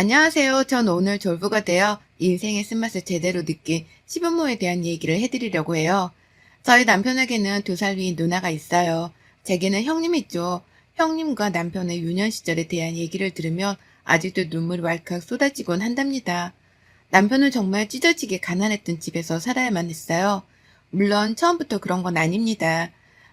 안녕하세요. 전 오늘 졸부가 되어 인생의 쓴맛을 제대로 느낀 시부모에 대한 얘기를 해드리려고 해요. 저희 남편에게는 두 살 위인 누나가 있어요. 제게는 형님이 있죠. 형님과 남편의 유년 시절에 대한 얘기를 들으면 아직도 눈물이 왈칵 쏟아지곤 한답니다. 남편은 정말 찢어지게 가난했던 집에서 살아야만 했어요. 물론 처음부터 그런 건 아닙니다.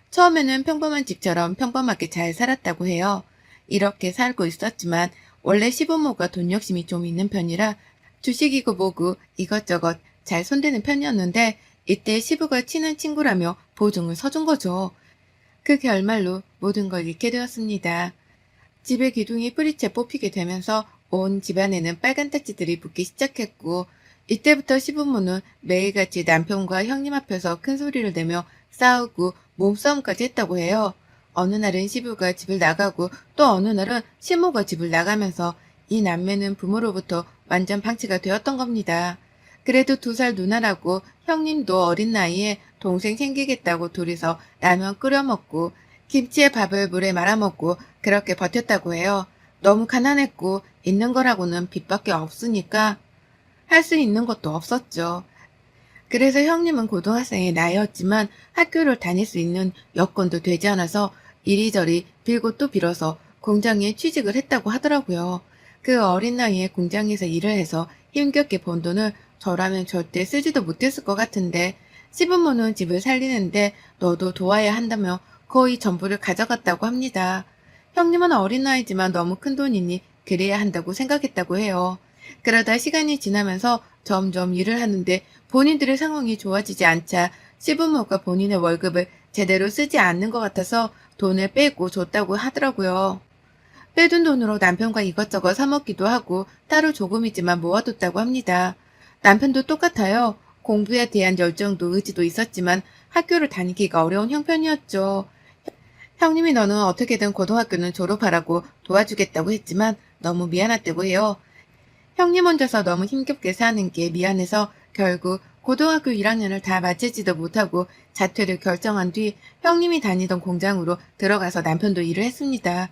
처음에는 평범한 집처럼 평범하게 잘 살았다고 해요. 이렇게 살고 있었지만 원래 시부모가 돈 욕심이 좀 있는 편이라 주식이고 뭐고 이것저것 잘 손대는 편이었는데 이때 시부가 친한 친구라며 보증을 서준 거죠. 그 결말로 모든 걸 잃게 되었습니다. 집의 기둥이 뿌리채 뽑히게 되면서 온 집안에는 빨간 딱지들이 붙기 시작했고 이때부터 시부모는 매일같이 남편과 형님 앞에서 큰 소리를 내며 싸우고 몸싸움까지 했다고 해요. 어느 날은 시부가 집을 나가고 또 어느 날은 시모가 집을 나가면서 이 남매는 부모로부터 완전 방치가 되었던 겁니다. 그래도 두 살 누나라고 형님도 어린 나이에 동생 챙기겠다고 둘이서 라면 끓여 먹고 김치에 밥을 물에 말아 먹고 그렇게 버텼다고 해요. 너무 가난했고 있는 거라고는 빚밖에 없으니까 할 수 있는 것도 없었죠. 그래서 형님은 고등학생의 나이였지만 학교를 다닐 수 있는 여건도 되지 않아서 이리저리 빌고 또 빌어서 공장에 취직을 했다고 하더라고요. 그 어린 나이에 공장에서 일을 해서 힘겹게 번 돈을 저라면 절대 쓰지도 못했을 것 같은데 시부모는 집을 살리는데 너도 도와야 한다며 거의 전부를 가져갔다고 합니다. 형님은 어린 나이지만 너무 큰 돈이니 그래야 한다고 생각했다고 해요. 그러다 시간이 지나면서 점점 일을 하는데 본인들의 상황이 좋아지지 않자 시부모가 본인의 월급을 제대로 쓰지 않는 것 같아서 돈을 빼고 줬다고 하더라고요. 빼둔 돈으로 남편과 이것저것 사먹기도 하고 따로 조금이지만 모아뒀다고 합니다. 남편도 똑같아요. 공부에 대한 열정도 의지도 있었지만 학교를 다니기가 어려운 형편이었죠. 형님이 너는 어떻게든 고등학교는 졸업하라고 도와주겠다고 했지만 너무 미안하다고 해요. 형님 혼자서 너무 힘겹게 사는 게 미안해서 결국 고등학교 1학년을 다 마치지도 못하고 자퇴를 결정한 뒤 형님이 다니던 공장으로 들어가서 남편도 일을 했습니다.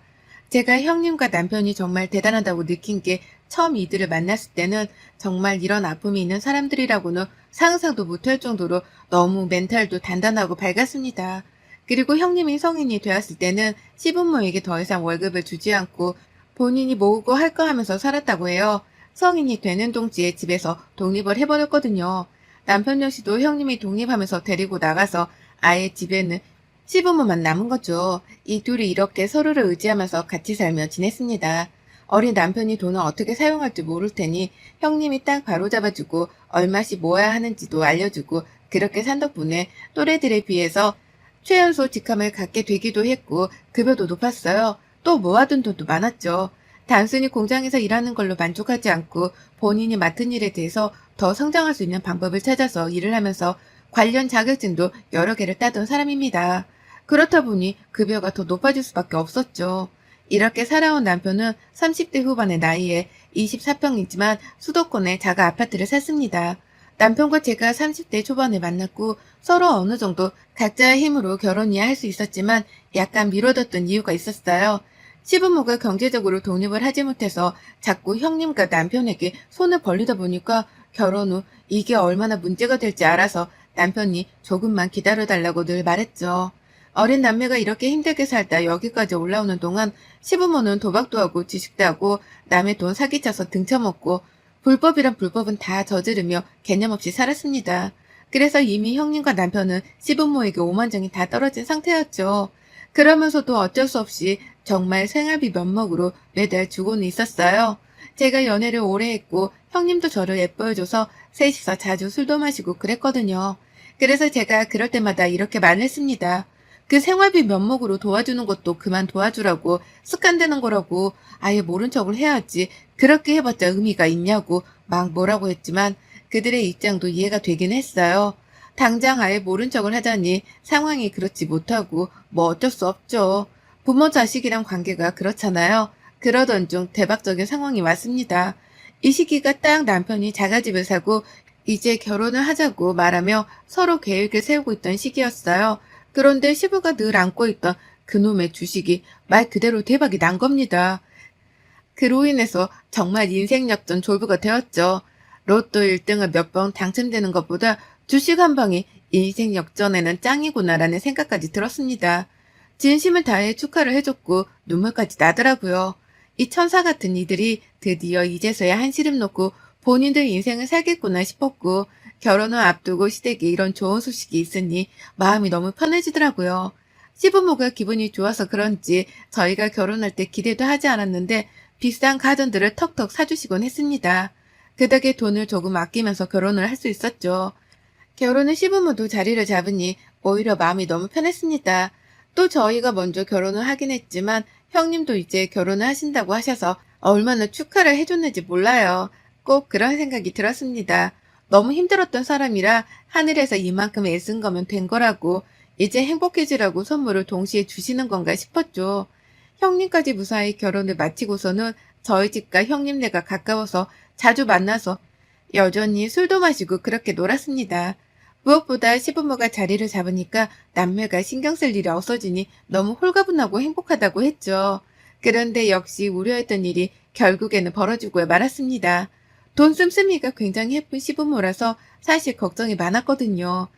제가 형님과 남편이 정말 대단하다고 느낀 게 처음 이들을 만났을 때는 정말 이런 아픔이 있는 사람들이라고는 상상도 못할 정도로 너무 멘탈도 단단하고 밝았습니다. 그리고 형님이 성인이 되었을 때는 시부모에게 더 이상 월급을 주지 않고 본인이 모으고 할 거 하면서 살았다고 해요. 성인이 되는 동지에 집에서 독립을 해버렸거든요. 남편 역시도 형님이 독립하면서 데리고 나가서 아예 집에는 시부모만 남은 거죠. 이 둘이 이렇게 서로를 의지하면서 같이 살며 지냈습니다. 어린 남편이 돈을 어떻게 사용할지 모를 테니 형님이 딱 바로잡아주고 얼마씩 모아야 하는지도 알려주고 그렇게 산 덕분에 또래들에 비해서 최연소 직함을 갖게 되기도 했고 급여도 높았어요. 또 모아둔 돈도 많았죠. 단순히 공장에서 일하는 걸로 만족하지 않고 본인이 맡은 일에 대해서 더 성장할 수 있는 방법을 찾아서 일을 하면서 관련 자격증도 여러 개를 따던 사람입니다. 그렇다 보니 급여가 더 높아질 수밖에 없었죠. 이렇게 살아온 남편은 30대 후반의 나이에 24평이지만 수도권의 자가 아파트를 샀습니다. 남편과 제가 30대 초반에 만났고 서로 어느 정도 각자의 힘으로 결혼 이야 할 수 있었지만 약간 미뤄뒀던 이유가 있었어요. 시부모가 경제적으로 독립을 하지 못해서 자꾸 형님과 남편에게 손을 벌리다 보니까 결혼 후 이게 얼마나 문제가 될지 알아서 남편이 조금만 기다려달라고 늘 말했죠. 어린 남매가 이렇게 힘들게 살다 여기까지 올라오는 동안 시부모는 도박도 하고 지식도 하고 남의 돈 사기쳐서 등쳐먹고 불법이란 불법은 다 저지르며 개념 없이 살았습니다. 그래서 이미 형님과 남편은 시부모에게 오만정이 다 떨어진 상태였죠. 그러면서도 어쩔 수 없이 정말 생활비 면목으로 매달 주고는 있었어요. 제가 연애를 오래 했고 형님도 저를 예뻐해줘서 셋이서 자주 술도 마시고 그랬거든요. 그래서 제가 그럴 때마다 이렇게 말했습니다. 그 생활비 면목으로 도와주는 것도 그만 도와주라고 습관되는 거라고 아예 모른 척을 해야지 그렇게 해봤자 의미가 있냐고 막 뭐라고 했지만 그들의 입장도 이해가 되긴 했어요. 당장 아예 모른 척을 하자니 상황이 그렇지 못하고 뭐 어쩔 수 없죠. 부모 자식이란 관계가 그렇잖아요. 그러던 중 대박적인 상황이 왔습니다. 이 시기가 딱 남편이 자가집을 사고 이제 결혼을 하자고 말하며 서로 계획을 세우고 있던 시기였어요. 그런데 시부가 늘 안고 있던 그놈의 주식이 말 그대로 대박이 난 겁니다. 그로 인해서 정말 인생 역전 졸부가 되었죠. 로또 1등을 몇 번 당첨되는 것보다 주식 한 방이 인생 역전에는 짱이구나라는 생각까지 들었습니다. 진심을 다해 축하를 해줬고 눈물까지 나더라고요. 이 천사 같은 이들이 드디어 이제서야 한시름 놓고 본인들 인생을 살겠구나 싶었고 결혼을 앞두고 시댁에 이런 좋은 소식이 있으니 마음이 너무 편해지더라고요. 시부모가 기분이 좋아서 그런지 저희가 결혼할 때 기대도 하지 않았는데 비싼 가전들을 턱턱 사주시곤 했습니다. 그 덕에 돈을 조금 아끼면서 결혼을 할 수 있었죠. 결혼은 시부모도 자리를 잡으니 오히려 마음이 너무 편했습니다. 또 저희가 먼저 결혼을 하긴 했지만 형님도 이제 결혼을 하신다고 하셔서 얼마나 축하를 해줬는지 몰라요. 꼭 그런 생각이 들었습니다. 너무 힘들었던 사람이라 하늘에서 이만큼 애쓴 거면 된 거라고 이제 행복해지라고 선물을 동시에 주시는 건가 싶었죠. 형님까지 무사히 결혼을 마치고서는 저희 집과 형님네가 가까워서 자주 만나서 여전히 술도 마시고 그렇게 놀았습니다. 무엇보다 시부모가 자리를 잡으니까 남매가 신경 쓸 일이 없어지니 너무 홀가분하고 행복하다고 했죠. 그런데 역시 우려했던 일이 결국에는 벌어지고 말았습니다. 돈 씀씀이가 굉장히 예쁜 시부모라서 사실 걱정이 많았거든요.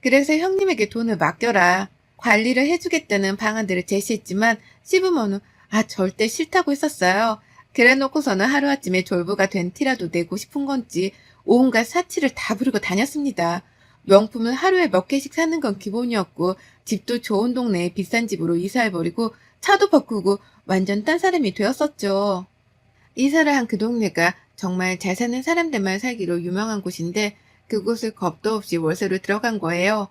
그래서 형님에게 돈을 맡겨라. 관리를 해주겠다는 방안들을 제시했지만 시부모는 아 절대 싫다고 했었어요. 그래 놓고서는 하루아침에 졸부가 된 티라도 내고 싶은 건지 온갖 사치를 다 부리고 다녔습니다. 명품을 하루에 몇 개씩 사는 건 기본이었고 집도 좋은 동네에 비싼 집으로 이사해버리고 차도 바꾸고 완전 딴 사람이 되었었죠. 이사를 한 그 동네가 정말 잘 사는 사람들만 살기로 유명한 곳인데 그곳을 겁도 없이 월세로 들어간 거예요.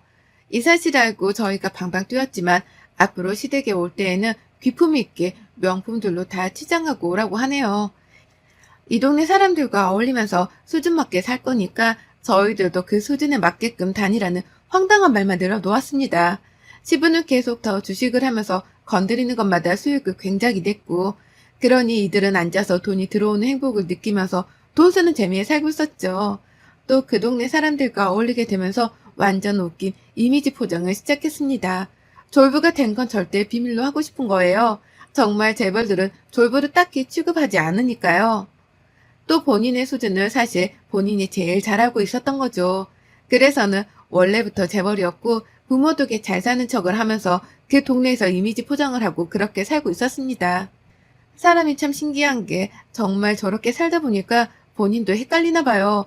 이 사실 알고 저희가 방방 뛰었지만 앞으로 시댁에 올 때에는 귀품 있게 명품들로 다 치장하고 오라고 하네요. 이 동네 사람들과 어울리면서 수준 맞게 살 거니까 저희들도 그 수준에 맞게끔 다니라는 황당한 말만 늘어놓았습니다. 시부는 계속 더 주식을 하면서 건드리는 것마다 수익을 굉장히 냈고 그러니 이들은 앉아서 돈이 들어오는 행복을 느끼면서 돈 쓰는 재미에 살고 있었죠. 또 그 동네 사람들과 어울리게 되면서 완전 웃긴 이미지 포장을 시작했습니다. 졸부가 된 건 절대 비밀로 하고 싶은 거예요. 정말 재벌들은 졸부를 딱히 취급하지 않으니까요. 또 본인의 수준을 사실 본인이 제일 잘하고 있었던 거죠. 그래서는 원래부터 재벌이었고 부모 덕에 잘 사는 척을 하면서 그 동네에서 이미지 포장을 하고 그렇게 살고 있었습니다. 사람이 참 신기한 게 정말 저렇게 살다 보니까 본인도 헷갈리나 봐요.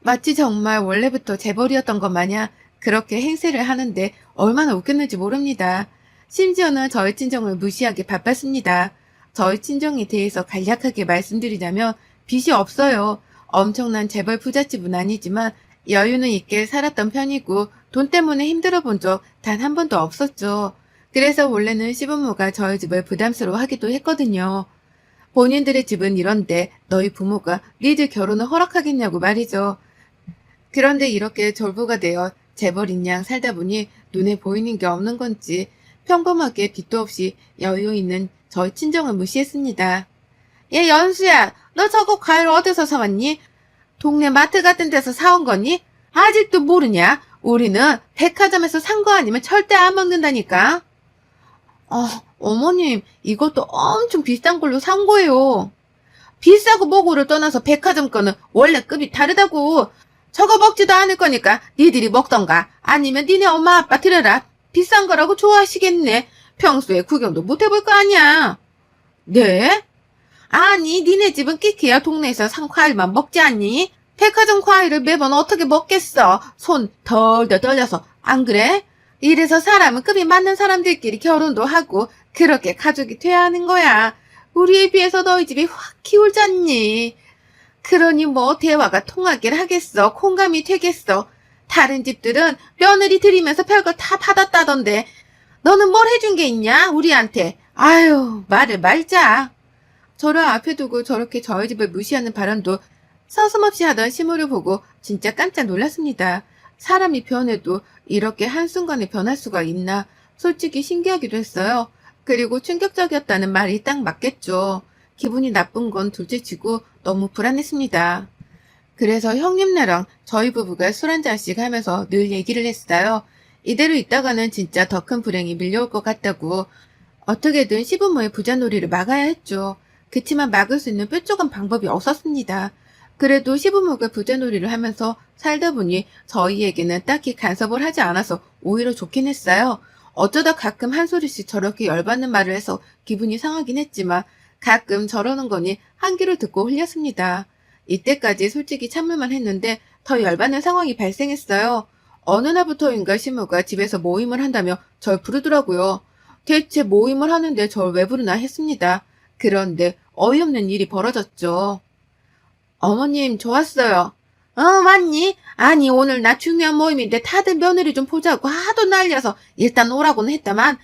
마치 정말 원래부터 재벌이었던 것 마냥 그렇게 행세를 하는데 얼마나 웃겼는지 모릅니다. 심지어는 저희 친정을 무시하게 바빴습니다. 저희 친정에 대해서 간략하게 말씀드리자면 빚이 없어요. 엄청난 재벌 부잣집은 아니지만 여유는 있게 살았던 편이고 돈 때문에 힘들어 본 적 단 한 번도 없었죠. 그래서 원래는 시부모가 저희 집을 부담스러워 하기도 했거든요. 본인들의 집은 이런데 너희 부모가 니들 결혼을 허락하겠냐고 말이죠. 그런데 이렇게 졸부가 되어 재벌인 양 살다 보니 눈에 보이는 게 없는 건지 평범하게 빚도 없이 여유 있는 저희 친정을 무시했습니다. 얘 연수야, 너 저거 과일 어디서 사왔니? 동네 마트 같은 데서 사온 거니? 아직도 모르냐? 우리는 백화점에서 산 거 아니면 절대 안 먹는다니까. 어, 어머님, 이것도 엄청 비싼 걸로 산 거예요. 비싸고 뭐고를 떠나서 백화점 거는 원래 급이 다르다고. 저거 먹지도 않을 거니까 니들이 먹던가 아니면 니네 엄마 아빠 드려라. 비싼 거라고 좋아하시겠네. 평소에 구경도 못 해볼 거 아니야. 네? 아니, 니네 집은 끼키야 동네에서 산 과일만 먹지 않니? 백화점 과일을 매번 어떻게 먹겠어? 손 덜덜 떨려서. 안 그래? 이래서 사람은 급이 맞는 사람들끼리 결혼도 하고 그렇게 가족이 돼야 하는 거야. 우리에 비해서 너희 집이 확 키울잖니. 그러니 뭐 대화가 통하길 하겠어. 공감이 되겠어. 다른 집들은 며느리 들이면서 별거 다 받았다던데. 너는 뭘 해준 게 있냐? 우리한테. 아유, 말을 말자. 저를 앞에 두고 저렇게 저희 집을 무시하는 바람도 서슴없이 하던 시무를 보고 진짜 깜짝 놀랐습니다. 사람이 변해도 이렇게 한순간에 변할 수가 있나 솔직히 신기하기도 했어요. 그리고 충격적이었다는 말이 딱 맞겠죠. 기분이 나쁜 건 둘째치고 너무 불안했습니다. 그래서 형님네랑 저희 부부가 술 한잔씩 하면서 늘 얘기를 했어요. 이대로 있다가는 진짜 더 큰 불행이 밀려올 것 같다고. 어떻게든 시부모의 부자놀이를 막아야 했죠. 그치만 막을 수 있는 뾰족한 방법이 없었습니다. 그래도 시부모가 부자놀이를 하면서 살다 보니 저희에게는 딱히 간섭을 하지 않아서 오히려 좋긴 했어요. 어쩌다 가끔 한 소리씩 저렇게 열받는 말을 해서 기분이 상하긴 했지만 가끔 저러는 거니 한 귀로 듣고 흘렸습니다. 이때까지 솔직히 참을만 했는데 더 열받는 상황이 발생했어요. 어느 날부터인가 시무가 집에서 모임을 한다며 절 부르더라고요. 대체 모임을 하는데 절 왜 부르나 했습니다. 그런데 어이없는 일이 벌어졌죠. 어머님, 좋았어요. 어, 맞니? 아니, 오늘 나 중요한 모임인데 다들 며느리 좀 보자고 하도 난리여서 일단 오라고는 했다만,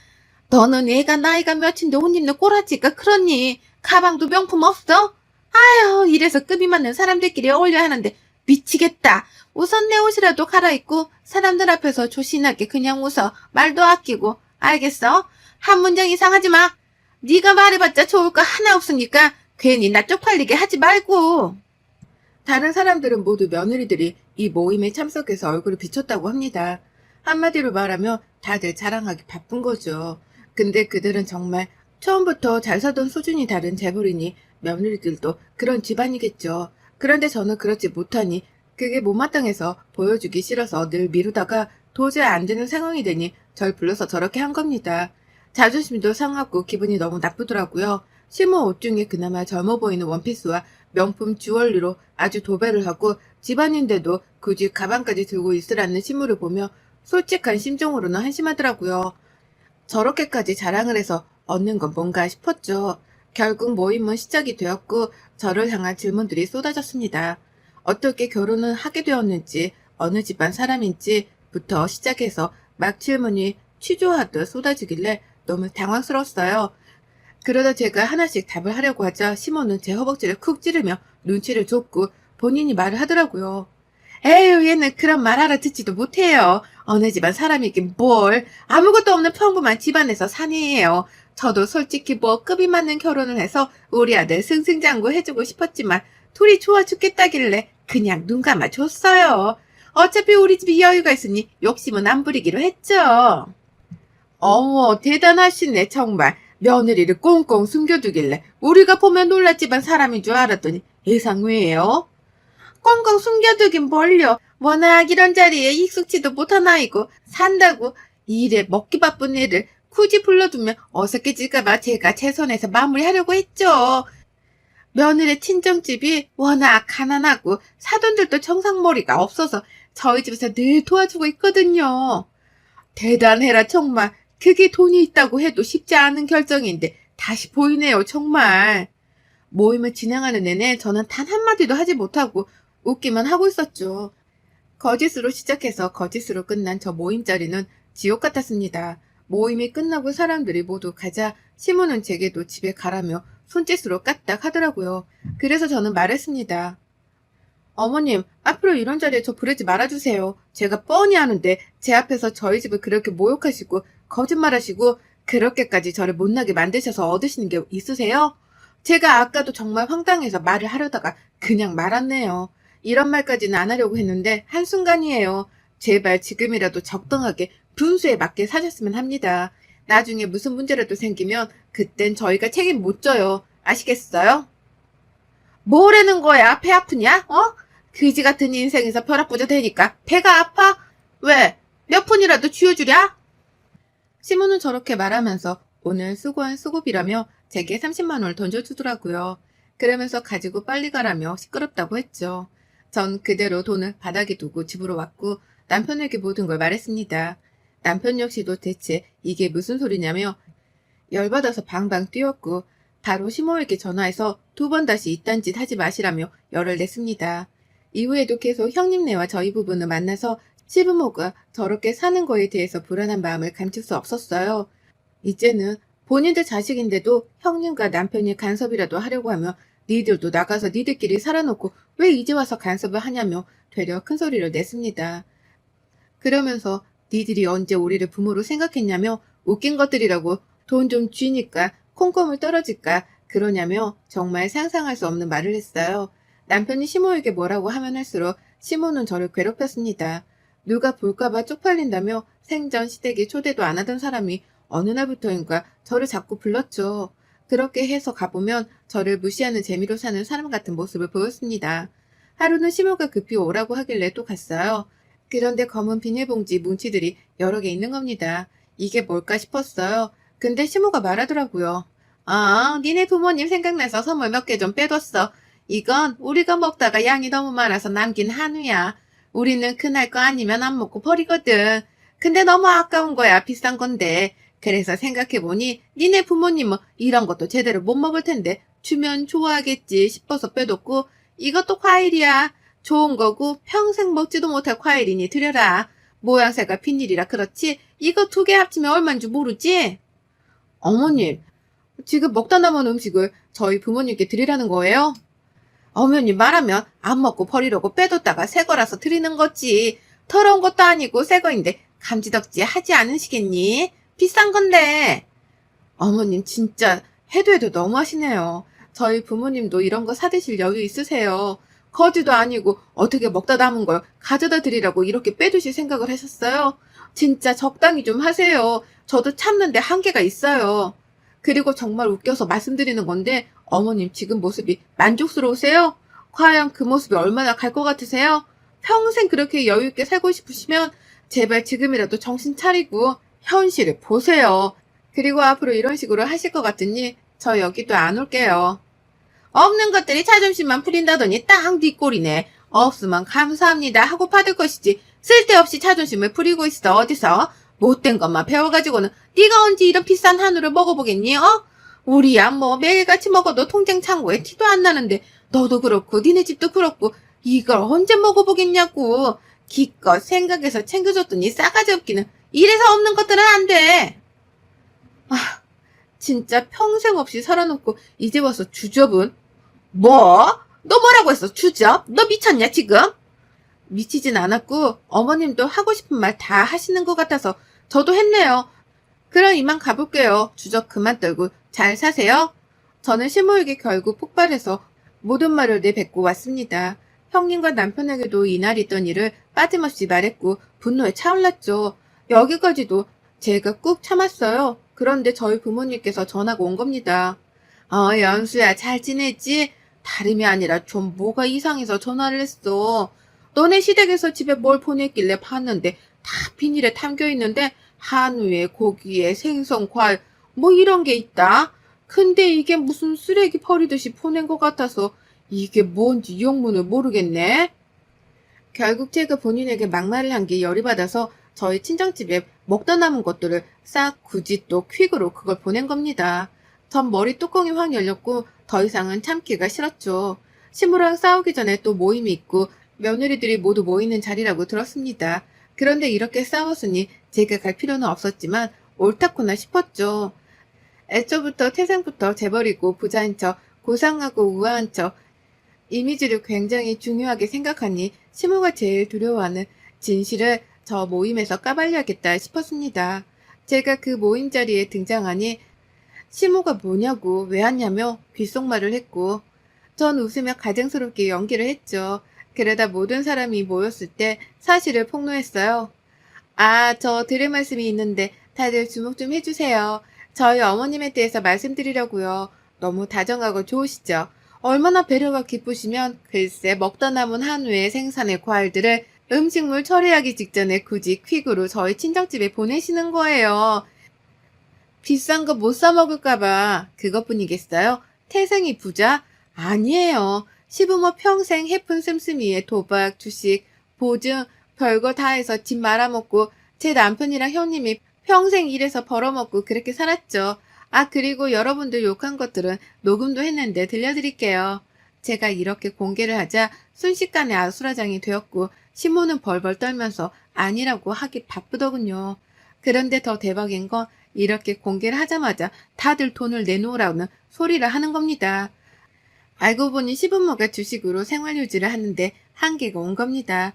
너는 애가 나이가 몇인데 옷 입는 꼬라지가 그러니? 가방도 명품 없어? 아유, 이래서 급이 맞는 사람들끼리 어울려 하는데 미치겠다. 우선 내 옷이라도 갈아입고 사람들 앞에서 조신하게 그냥 웃어. 말도 아끼고. 알겠어? 한 문장 이상 하지 마. 네가 말해봤자 좋을 거 하나 없으니까 괜히 나 쪽팔리게 하지 말고. 다른 사람들은 모두 며느리들이 이 모임에 참석해서 얼굴을 비췄다고 합니다. 한마디로 말하면 다들 자랑하기 바쁜 거죠. 근데 그들은 정말 처음부터 잘 살던 수준이 다른 재벌이니 며느리들도 그런 집안이겠죠. 그런데 저는 그렇지 못하니 그게 못마땅해서 보여주기 싫어서 늘 미루다가 도저히 안 되는 상황이 되니 절 불러서 저렇게 한 겁니다. 자존심도 상하고 기분이 너무 나쁘더라고요. 심어 옷 중에 그나마 젊어 보이는 원피스와 명품 주얼리로 아주 도배를 하고 집안인데도 굳이 가방까지 들고 있으라는 신물을 보며 솔직한 심정으로는 한심하더라고요. 저렇게까지 자랑을 해서 얻는 건 뭔가 싶었죠. 결국 모임은 시작이 되었고 저를 향한 질문들이 쏟아졌습니다. 어떻게 결혼을 하게 되었는지 어느 집안 사람인지부터 시작해서 막 질문이 취조하듯 쏟아지길래 너무 당황스러웠어요. 그러다 제가 하나씩 답을 하려고 하자 시몬은 제 허벅지를 쿡 찌르며 눈치를 줬고 본인이 말을 하더라고요. 에휴 얘는 그런 말 알아듣지도 못해요. 어느 집안 사람이긴 뭘 아무것도 없는 평범한 집안에서 사내예요. 저도 솔직히 뭐 급이 맞는 결혼을 해서 우리 아들 승승장구 해주고 싶었지만 둘이 좋아 죽겠다길래 그냥 눈 감아 줬어요. 어차피 우리 집이 여유가 있으니 욕심은 안 부리기로 했죠. 어머 대단하시네 정말 며느리를 꽁꽁 숨겨두길래 우리가 보면 놀랐지만 사람인 줄 알았더니 예상외예요. 꽁꽁 숨겨두긴 뭘요. 워낙 이런 자리에 익숙지도 못한 아이고 산다고 일에 먹기 바쁜 애를 굳이 불러두면 어색해질까봐 제가 최선에서 마무리하려고 했죠. 며느리 친정집이 워낙 가난하고 사돈들도 정상머리가 없어서 저희 집에서 늘 도와주고 있거든요. 대단해라 정말. 그게 돈이 있다고 해도 쉽지 않은 결정인데 다시 보이네요 정말. 모임을 진행하는 내내 저는 단 한마디도 하지 못하고 웃기만 하고 있었죠. 거짓으로 시작해서 거짓으로 끝난 저 모임 자리는 지옥 같았습니다. 모임이 끝나고 사람들이 모두 가자 시몬은 제게도 집에 가라며 손짓으로 까딱 하더라고요. 그래서 저는 말했습니다. 어머님, 앞으로 이런 자리에 저 부르지 말아주세요. 제가 뻔히 아는데 제 앞에서 저희 집을 그렇게 모욕하시고 거짓말하시고 그렇게까지 저를 못나게 만드셔서 얻으시는 게 있으세요? 제가 아까도 정말 황당해서 말을 하려다가 그냥 말았네요. 이런 말까지는 안 하려고 했는데 한순간이에요. 제발 지금이라도 적당하게 분수에 맞게 사셨으면 합니다. 나중에 무슨 문제라도 생기면 그땐 저희가 책임 못 져요. 아시겠어요? 뭐라는 거야? 배 아프냐? 어? 그지 같은 인생에서 벼락부자 되니까 배가 아파? 왜? 몇 푼이라도 쥐어주랴? 시몬은 저렇게 말하면서 오늘 수고한 수고비라며 제게 30만 원을 던져주더라고요. 그러면서 가지고 빨리 가라며 시끄럽다고 했죠. 전 그대로 돈을 바닥에 두고 집으로 왔고 남편에게 모든 걸 말했습니다. 남편 역시도 대체 이게 무슨 소리냐며 열받아서 방방 뛰었고 바로 시모에게 전화해서 두 번 다시 이딴 짓 하지 마시라며 열을 냈습니다. 이후에도 계속 형님네와 저희 부부는 만나서 시부모가 저렇게 사는 거에 대해서 불안한 마음을 감출 수 없었어요. 이제는 본인들 자식인데도 형님과 남편이 간섭이라도 하려고 하며 니들도 나가서 니들끼리 살아놓고 왜 이제 와서 간섭을 하냐며 되려 큰 소리를 냈습니다. 그러면서 니들이 언제 우리를 부모로 생각했냐며 웃긴 것들이라고 돈 좀 쥐니까 콩콩을 떨어질까 그러냐며 정말 상상할 수 없는 말을 했어요. 남편이 시모에게 뭐라고 하면 할수록 시모는 저를 괴롭혔습니다. 누가 볼까봐 쪽팔린다며 생전 시댁에 초대도 안 하던 사람이 어느 날부터인가 저를 자꾸 불렀죠. 그렇게 해서 가보면 저를 무시하는 재미로 사는 사람 같은 모습을 보였습니다. 하루는 시모가 급히 오라고 하길래 또 갔어요. 그런데 검은 비닐봉지 뭉치들이 여러 개 있는 겁니다. 이게 뭘까 싶었어요. 근데 시모가 말하더라고요. 아, 니네 부모님 생각나서 선물 몇 개 좀 빼뒀어. 이건 우리가 먹다가 양이 너무 많아서 남긴 한우야. 우리는 그날 거 아니면 안 먹고 버리거든. 근데 너무 아까운 거야. 비싼 건데. 그래서 생각해보니 니네 부모님은 이런 것도 제대로 못 먹을 텐데 주면 좋아하겠지 싶어서 빼뒀고 이것도 과일이야. 좋은 거고 평생 먹지도 못할 과일이니 드려라. 모양새가 비닐이라 그렇지 이거 두 개 합치면 얼마인 줄 모르지? 어머님, 지금 먹다 남은 음식을 저희 부모님께 드리라는 거예요? 어머님 말하면 안 먹고 버리려고 빼뒀다가 새 거라서 드리는 거지. 더러운 것도 아니고 새 거인데 감지덕지 하지 않으시겠니? 비싼 건데. 어머님 진짜 해도 해도 너무하시네요. 저희 부모님도 이런 거 사드실 여유 있으세요. 거지도 아니고 어떻게 먹다 남은 걸 가져다 드리라고 이렇게 빼두실 생각을 하셨어요? 진짜 적당히 좀 하세요. 저도 참는데 한계가 있어요. 그리고 정말 웃겨서 말씀드리는 건데 어머님 지금 모습이 만족스러우세요? 과연 그 모습이 얼마나 갈 것 같으세요? 평생 그렇게 여유 있게 살고 싶으시면 제발 지금이라도 정신 차리고 현실을 보세요. 그리고 앞으로 이런 식으로 하실 것 같으니 저 여기도 안 올게요. 없는 것들이 자존심만 풀린다더니 땅 뒷골이네. 없으면 감사합니다 하고 받을 것이지 쓸데없이 자존심을 부리고 있어 어디서 못된 것만 배워가지고는 네가 언제 이런 비싼 한우를 먹어보겠니 어? 우리야 뭐 매일같이 먹어도 통장 창고에 티도 안 나는데 너도 그렇고 니네 집도 그렇고 이걸 언제 먹어보겠냐고 기껏 생각해서 챙겨줬더니 싸가지 없기는 이래서 없는 것들은 안 돼. 아 진짜 평생 없이 살아놓고 이제 와서 주접은 뭐? 너 뭐라고 했어 주접? 너 미쳤냐 지금? 미치진 않았고 어머님도 하고 싶은 말 다 하시는 것 같아서 저도 했네요. 그럼 이만 가볼게요. 주접 그만 떨고 잘 사세요. 저는 시모에게 결국 폭발해서 모든 말을 내뱉고 왔습니다. 형님과 남편에게도 이날 있던 일을 빠짐없이 말했고 분노에 차올랐죠. 여기까지도 제가 꾹 참았어요. 그런데 저희 부모님께서 전화가 온 겁니다. 어, 연수야, 잘 지냈지? 다름이 아니라 좀 뭐가 이상해서 전화를 했어. 너네 시댁에서 집에 뭘 보냈길래 봤는데 다 비닐에 담겨 있는데 한우에 고기에 생선, 과일 뭐 이런 게 있다. 근데 이게 무슨 쓰레기 버리듯이 보낸 것 같아서 이게 뭔지 영문을 모르겠네. 결국 제가 본인에게 막말을 한 게 열이 받아서 저희 친정집에 먹다 남은 것들을 싹 굳이 또 퀵으로 그걸 보낸 겁니다. 전 머리 뚜껑이 확 열렸고 더 이상은 참기가 싫었죠. 시무랑 싸우기 전에 또 모임이 있고 며느리들이 모두 모이는 자리라고 들었습니다. 그런데 이렇게 싸웠으니 제가 갈 필요는 없었지만 옳다구나 싶었죠. 애초부터 태생부터 재벌이고 부자인 척, 고상하고 우아한 척, 이미지를 굉장히 중요하게 생각하니 시모가 제일 두려워하는 진실을 저 모임에서 까발려야겠다 싶었습니다. 제가 그 모임 자리에 등장하니 시모가 뭐냐고 왜 왔냐며 귓속말을 했고 전 웃으며 가증스럽게 연기를 했죠. 그러다 모든 사람이 모였을 때 사실을 폭로했어요. 아, 저 들을 말씀이 있는데 다들 주목 좀 해주세요. 저희 어머님에 대해서 말씀드리려고요. 너무 다정하고 좋으시죠? 얼마나 배려가 깊으시면 글쎄 먹다 남은 한우의 생산의 과일들을 음식물 처리하기 직전에 굳이 퀵으로 저희 친정집에 보내시는 거예요. 비싼 거 못 사 먹을까봐 그것뿐이겠어요? 태생이 부자? 아니에요. 시부모 평생 해픈 씀씀이에 도박, 주식, 보증, 별거 다 해서 집 말아먹고 제 남편이랑 형님이 평생 일해서 벌어먹고 그렇게 살았죠. 아, 그리고 여러분들 욕한 것들은 녹음도 했는데 들려드릴게요. 제가 이렇게 공개를 하자 순식간에 아수라장이 되었고 시모는 벌벌 떨면서 아니라고 하기 바쁘더군요. 그런데 더 대박인 건 이렇게 공개를 하자마자 다들 돈을 내놓으라는 소리를 하는 겁니다. 알고 보니 시부모가 주식으로 생활 유지를 하는데 한계가 온 겁니다.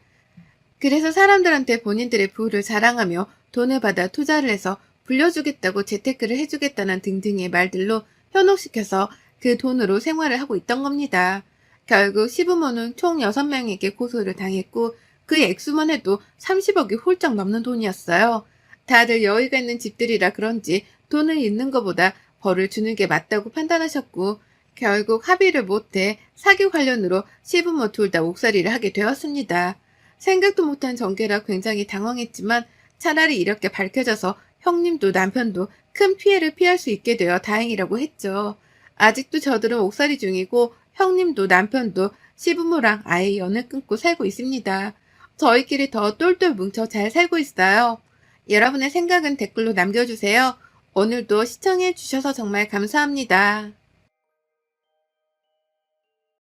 그래서 사람들한테 본인들의 부를 자랑하며 돈을 받아 투자를 해서 불려주겠다고 재테크를 해주겠다는 등등의 말들로 현혹시켜서 그 돈으로 생활을 하고 있던 겁니다. 결국 시부모는 총 6명에게 고소를 당했고 그 액수만 해도 30억이 훌쩍 넘는 돈이었어요. 다들 여유가 있는 집들이라 그런지 돈을 잃는 것보다 벌을 주는 게 맞다고 판단하셨고 결국 합의를 못해 사기 관련으로 시부모 둘 다 옥살이를 하게 되었습니다. 생각도 못한 전개라 굉장히 당황했지만 차라리 이렇게 밝혀져서 형님도 남편도 큰 피해를 피할 수 있게 되어 다행이라고 했죠. 아직도 저들은 옥살이 중이고 형님도 남편도 시부모랑 아예 연을 끊고 살고 있습니다. 저희끼리 더 똘똘 뭉쳐 잘 살고 있어요. 여러분의 생각은 댓글로 남겨주세요. 오늘도 시청해 주셔서 정말 감사합니다.